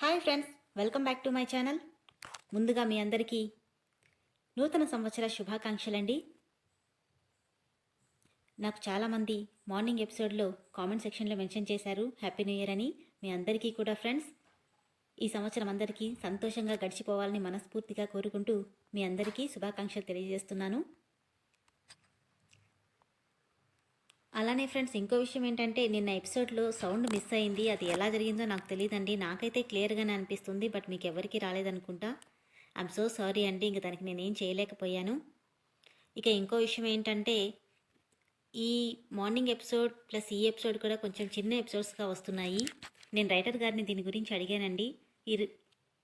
Hi friends welcome back to my channel. ముందుగా మీ అందరికీ నూతన సంవత్సర శుభాకాంక్షలండి. నాకు చాలామంది మార్నింగ్ ఎపిసోడ్లో కామెంట్ సెక్షన్లో మెన్షన్ చేశారు హ్యాపీ న్యూ ఇయర్ అని. మీ అందరికీ కూడా ఫ్రెండ్స్ ఈ సంవత్సరం అందరికీ సంతోషంగా గడిచిపోవాలని మనస్ఫూర్తిగా కోరుకుంటూ మీ అందరికీ శుభాకాంక్షలు తెలియజేస్తున్నాను. అలానే ఫ్రెండ్స్ ఇంకో విషయం ఏంటంటే నిన్న ఎపిసోడ్లో సౌండ్ మిస్ అయింది. అది ఎలా జరిగిందో నాకు తెలియదండి నాకైతే క్లియర్గానే అనిపిస్తుంది బట్ మీకు ఎవరికి రాలేదనుకుంటా. ఐమ్ సో సారీ అండి ఇంక దానికి నేనేం చేయలేకపోయాను. ఇక ఇంకో విషయం ఏంటంటే ఈ మార్నింగ్ ఎపిసోడ్ ప్లస్ ఈ ఎపిసోడ్ కూడా కొంచెం చిన్న ఎపిసోడ్స్గా వస్తున్నాయి. నేను రైటర్ గారిని దీని గురించి అడిగానండి. ఈ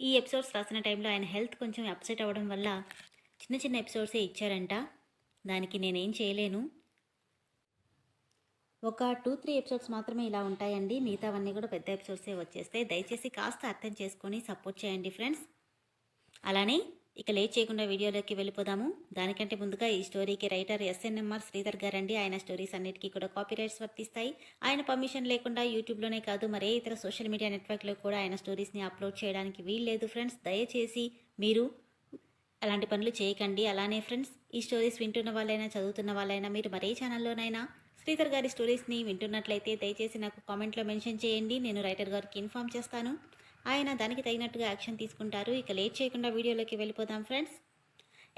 ఈ ఎపిసోడ్స్ రాసిన టైంలో ఆయన హెల్త్ కొంచెం అప్సెట్ అవ్వడం వల్ల చిన్న చిన్న ఎపిసోడ్సే ఇచ్చారంట. దానికి నేనేం చేయలేను. ఒక టూ త్రీ ఎపిసోడ్స్ మాత్రమే ఇలా ఉంటాయండి. మిగతావన్నీ కూడా పెద్ద ఎపిసోడ్సే వచ్చేస్తాయి. దయచేసి కాస్త అర్థం చేసుకొని సపోర్ట్ చేయండి ఫ్రెండ్స్. అలానే ఇక లేట్ చేయకుండా వీడియోలోకి వెళ్ళిపోదాము. దానికంటే ముందుగా ఈ స్టోరీకి రైటర్ ఎస్ఎన్ఎంఆర్ శ్రీధర్ గారండి. ఆయన స్టోరీస్ అన్నిటికీ కూడా కాపీరైట్స్ వర్తిస్తాయి. ఆయన పర్మిషన్ లేకుండా యూట్యూబ్లోనే కాదు మరే ఇతర సోషల్ మీడియా నెట్వర్క్లో కూడా ఆయన స్టోరీస్ని అప్లోడ్ చేయడానికి వీల్లేదు ఫ్రెండ్స్. దయచేసి మీరు అలాంటి పనులు చేయకండి. అలానే ఫ్రెండ్స్ ఈ స్టోరీస్ వింటున్న వాళ్ళైనా చదువుతున్న వాళ్ళైనా మీరు మరే ఛానల్లోనైనా శ్రీధర్ గారి స్టోరీస్ని వింటున్నట్లయితే దయచేసి నాకు కామెంట్లో మెన్షన్ చేయండి. నేను రైటర్ గారికి ఇన్ఫామ్ చేస్తాను. ఆయన దానికి తగినట్టుగా యాక్షన్ తీసుకుంటారు. ఇక లేట్ చేయకుండా వీడియోలోకి వెళ్ళిపోదాం ఫ్రెండ్స్.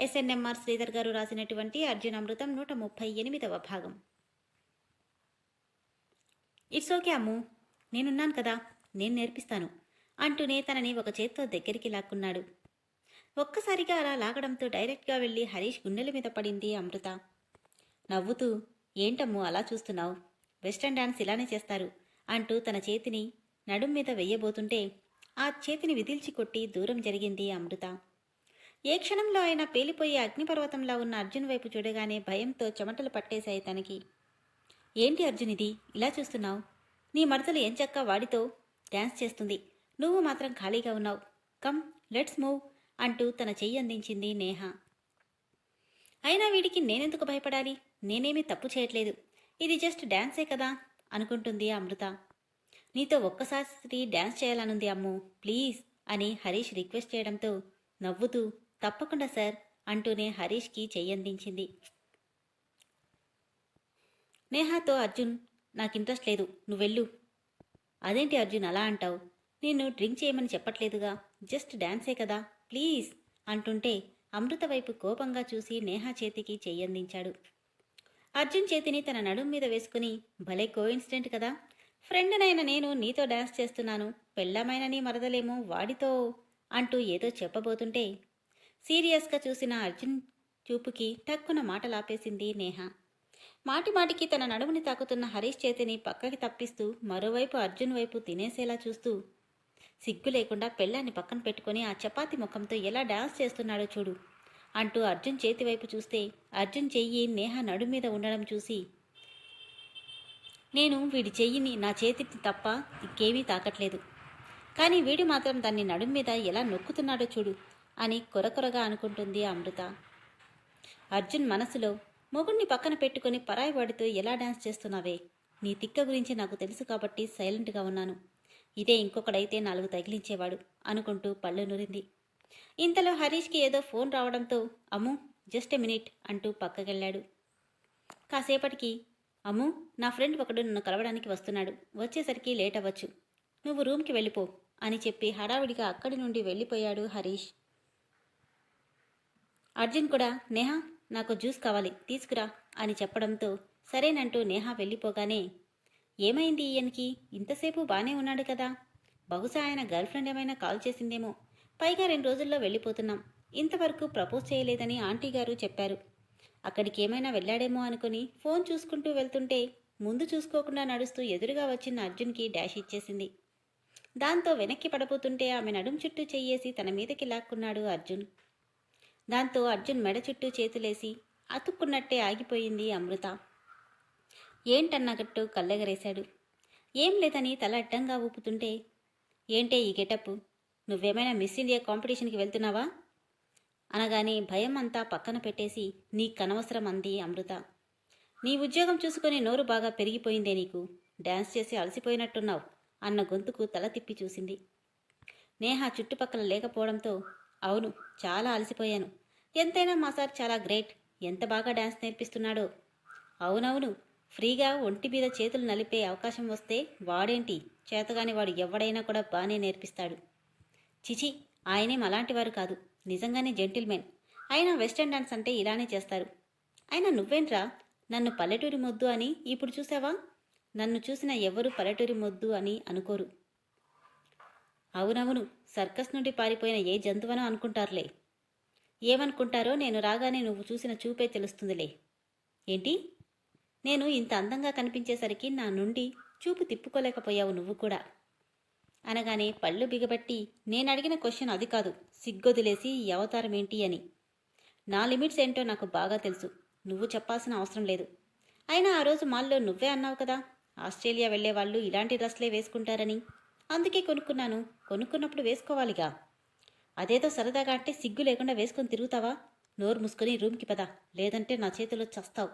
ఎస్ఎన్ఎంఆర్ శ్రీధర్ గారు రాసినటువంటి అర్జున్ అమృతం నూట ముప్పై ఎనిమిదవ భాగం. ఇట్స్ ఓకే అమ్ము నేనున్నాను కదా నేను నేర్పిస్తాను అంటూనే తనని ఒక చేత్తో దగ్గరికి లాక్కున్నాడు. ఒక్కసారిగా అలా లాగడంతో డైరెక్ట్గా వెళ్ళి హరీష్ గుండెల మీద పడింది అమృత. నవ్వుతూ ఏంటమ్ము అలా చూస్తున్నావు? వెస్టర్న్ డాన్స్ ఇలానే చేస్తారు అంటూ తన చేతిని నడుం మీద వెయ్యబోతుంటే ఆ చేతిని విదిల్చి కొట్టి దూరం జరిగింది అమృత. ఏ క్షణంలో అయినా పేలిపోయే అగ్నిపర్వతంలా ఉన్న అర్జున్ వైపు చూడగానే భయంతో చెమటలు పట్టేశాయి తనకి. ఏంటి అర్జున్ ఇది? ఇలా చూస్తున్నావు? నీ మడతలు ఎంచక్క వాడితో డ్యాన్స్ చేస్తుంది? నువ్వు మాత్రం ఖాళీగా ఉన్నావు. కమ్ లెట్స్ మూవ్ అంటూ తన చెయ్యి అందించింది నేహ. అయినా వీడికి నేనెందుకు భయపడాలి? నేనేమీ తప్పు చేయట్లేదు. ఇది జస్ట్ డ్యాన్సే కదా అనుకుంటుంది అమృత. నీతో ఒక్కసారి డ్యాన్స్ చేయాలనుంది అమ్ము ప్లీజ్ అని హరీష్ రిక్వెస్ట్ చేయడంతో నవ్వుతూ తప్పకుండా సార్ అంటూనే హరీష్కి చెయ్యందించింది నేహాతో అర్జున్ నాకు ఇంట్రెస్ట్ లేదు నువ్వెళ్ళు. అదేంటి అర్జున్ అలా అంటావు? నేను డ్రింక్ చేయమని చెప్పట్లేదుగా జస్ట్ డ్యాన్సే కదా ప్లీజ్ అంటుంటే అమృత వైపు కోపంగా చూసి నేహా చేతికి చెయ్యందించాడు అర్జున్ చేతిని తన నడుం మీద వేసుకుని భలే కోఇన్సిడెంట్ కదా. ఫ్రెండ్నైన నేను నీతో డాన్స్ చేస్తున్నాను పెళ్ళమైన నీ మరదలేమో వాడితో అంటూ ఏదో చెప్పబోతుంటే సీరియస్గా చూసిన అర్జున్ చూపుకి టక్కున మాటలాపేసింది నేహ. మాటిమాటికి తన నడుముని తాకుతున్న హరీష్ చేతిని పక్కకి తప్పిస్తూ మరోవైపు అర్జున్ వైపు తినేసేలా చూస్తూ సిగ్గు లేకుండా పెళ్ళాన్ని పక్కన పెట్టుకుని ఆ చపాతి ముఖంతో ఎలా డాన్స్ చేస్తున్నాడో చూడు. అంటూ అర్జున్ చేతి వైపు చూస్తే అర్జున్ చెయ్యి నేహ నడుం మీద ఉండడం చూసి నేను వీడి చెయ్యిని నా చేతిని తప్ప ఇంకేమీ తాకట్లేదు. కానీ వీడి మాత్రం దాన్ని నడుం మీద ఎలా నొక్కుతున్నాడో చూడు అని కొరకొరగా అనుకుంటుంది అమృత. అర్జున్ మనసులో మొగుణ్ణి పక్కన పెట్టుకుని పరాయి వాడితో ఎలా డాన్స్ చేస్తున్నావే? నీ తిక్క గురించి నాకు తెలుసు కాబట్టి సైలెంట్గా ఉన్నాను. ఇదే ఇంకొకడైతే నాలుగు తగిలించేవాడు అనుకుంటూ పళ్ళు నురింది. ఇంతలో హరీష్కి ఏదో ఫోన్ రావడంతో అమ్ము జస్ట్ ఎ మినిట్ అంటూ పక్కకెళ్ళాడు. కాసేపటికి అమ్ము నా ఫ్రెండ్ ఒకడు నన్ను కలవడానికి వస్తున్నాడు. వచ్చేసరికి లేట్ అవ్వచ్చు. నువ్వు రూమ్కి వెళ్ళిపో అని చెప్పి హడావిడిగా అక్కడి నుండి వెళ్ళిపోయాడు హరీష్. అర్జున్ కూడా నేహా నాకు జ్యూస్ కావాలి తీసుకురా అని చెప్పడంతో సరేనంటూ నేహా వెళ్ళిపోగానే ఏమైంది ఈయనకి? ఇంతసేపు బానే ఉన్నాడు కదా. బహుశా ఆయన గర్ల్ ఫ్రెండ్ ఏమైనా కాల్ చేసిందేమో. పైగా రెండు రోజుల్లో వెళ్ళిపోతున్నాం. ఇంతవరకు ప్రపోజ్ చేయలేదని ఆంటీ గారు చెప్పారు. అక్కడికి ఏమైనా వెళ్ళాడేమో అనుకుని ఫోన్ చూసుకుంటూ వెళ్తుంటే ముందు చూసుకోకుండా నడుస్తూ ఎదురుగా వచ్చిన అర్జున్కి డాష్ ఇచ్చేసింది. దాంతో వెనక్కి పడబోతుంటే ఆమె నడుం చుట్టూ చెయ్యేసి తన మీదకి లాక్కున్నాడు అర్జున్. దాంతో అర్జున్ మెడ చుట్టూ చేతులేసి అతుక్కున్నట్టే ఆగిపోయింది అమృత. ఏంటన్నగట్టు కళ్ళెగరేశాడు. ఏం లేదని తల అడ్డంగా ఊపుతుంటే ఏంటే ఈ గెటప్ నువ్వేమైనా మిస్ ఇండియా కాంపిటీషన్కి వెళ్తున్నావా? అనగానే భయం అంతా పక్కన పెట్టేసి నీ కనవసరం అంది అమృత. నీ ఉద్యోగం చూసుకొని నోరు బాగా పెరిగిపోయిందే నీకు? డ్యాన్స్ చేసి అలసిపోయినట్టున్నావు అన్న గొంతుకు తల తిప్పి చూసింది. నేహ చుట్టుపక్కల లేకపోవడంతో అవును చాలా అలసిపోయాను. ఎంతైనా మా సార్ చాలా గ్రేట్. ఎంత బాగా డ్యాన్స్ నేర్పిస్తున్నాడో. అవునవును ఫ్రీగా ఒంటి మీద చేతులు నలిపే అవకాశం వస్తే వాడేంటి? చేతగాని వాడు ఎవడైనా కూడా బాగానే నేర్పిస్తాడు. చిచి ఆయనేం అలాంటివారు కాదు. నిజంగానే జెంటిల్మెన్. అయినా వెస్టర్న్ డాన్స్ అంటే ఇలానే చేస్తారు. అయినా నువ్వేంట్రా? నన్ను పల్లెటూరి మొద్దు అని ఇప్పుడు చూసావా? నన్ను చూసిన ఎవరు పల్లెటూరి మొద్దు అని అనుకోరు. అవునవును సర్కస్ నుండి పారిపోయిన ఏ జంతువనో అనుకుంటారులే. ఏమనుకుంటారో నేను రాగానే నువ్వు చూసిన చూపే తెలుస్తుందిలే. ఏంటి? నేను ఇంత అందంగా కనిపించేసరికి నా నుండి చూపు తిప్పుకోలేకపోయావు నువ్వు కూడా. అనగానే పళ్ళు బిగబట్టి నేను అడిగిన క్వశ్చన్ అది కాదు సిగ్గొదిలేసి ఈ అవతారం ఏంటి అని. నా లిమిట్స్ ఏంటో నాకు బాగా తెలుసు నువ్వు చెప్పాల్సిన అవసరం లేదు. అయినా ఆ రోజు మాల్లో నువ్వే అన్నావు కదా ఆస్ట్రేలియా వెళ్ళే వాళ్ళు ఇలాంటి డ్రెస్లే వేసుకుంటారని. అందుకే కొనుక్కున్నాను కొనుక్కున్నప్పుడు వేసుకోవాలిగా. అదేదో సరదాగా అంటే సిగ్గు లేకుండా వేసుకొని తిరుగుతావా? నోరు మూసుకొని రూమ్కి పద లేదంటే నా చేతిలో చస్తావు.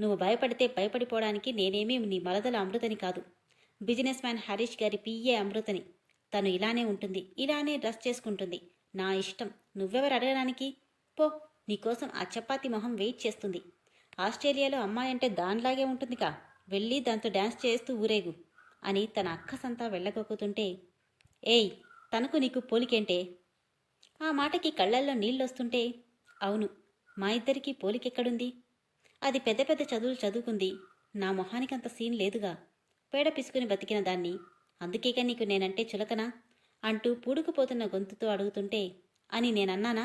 నువ్వు భయపడితే భయపడిపోవడానికి నేనేమీ నీ మలదల అమృతని కాదు. బిజినెస్ మ్యాన్ హరీష్ గారి పిఏ అమృతని. తను ఇలానే ఉంటుంది ఇలానే డ్రెస్ చేసుకుంటుంది. నా ఇష్టం. నువ్వెవరు అడగడానికి? పో నీకోసం ఆ చపాతి మొహం వెయిట్ చేస్తుంది. ఆస్ట్రేలియాలో అమ్మాయి అంటే దానిలాగే ఉంటుందిగా. వెళ్ళి దాంతో డ్యాన్స్ చేస్తూ ఊరేగు అని తన అక్కసంతా వెళ్ళగొక్కుతుంటే ఏయ్ తనకు నీకు పోలికేంటే? ఆ మాటకి కళ్ళల్లో నీళ్ళొస్తుంటే అవును మా ఇద్దరికీ పోలికెక్కడుంది? అది పెద్ద పెద్ద చదువులు చదువుకుంది. నా మొహానికి అంత సీన్ లేదుగా. పేడ పిసుకుని బతికిన దాన్ని. అందుకేగా నీకు నేనంటే చులకనా? అంటూ పూడుకుపోతున్న గొంతుతో అడుగుతుంటే అని నేనన్నానా?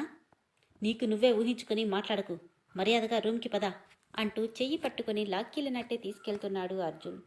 నీకు నువ్వే ఊహించుకుని మాట్లాడకు. మర్యాదగా రూమ్కి పద అంటూ చెయ్యి పట్టుకుని లాక్కెళ్ళినట్టే తీసుకెళ్తున్నాడు అర్జున్.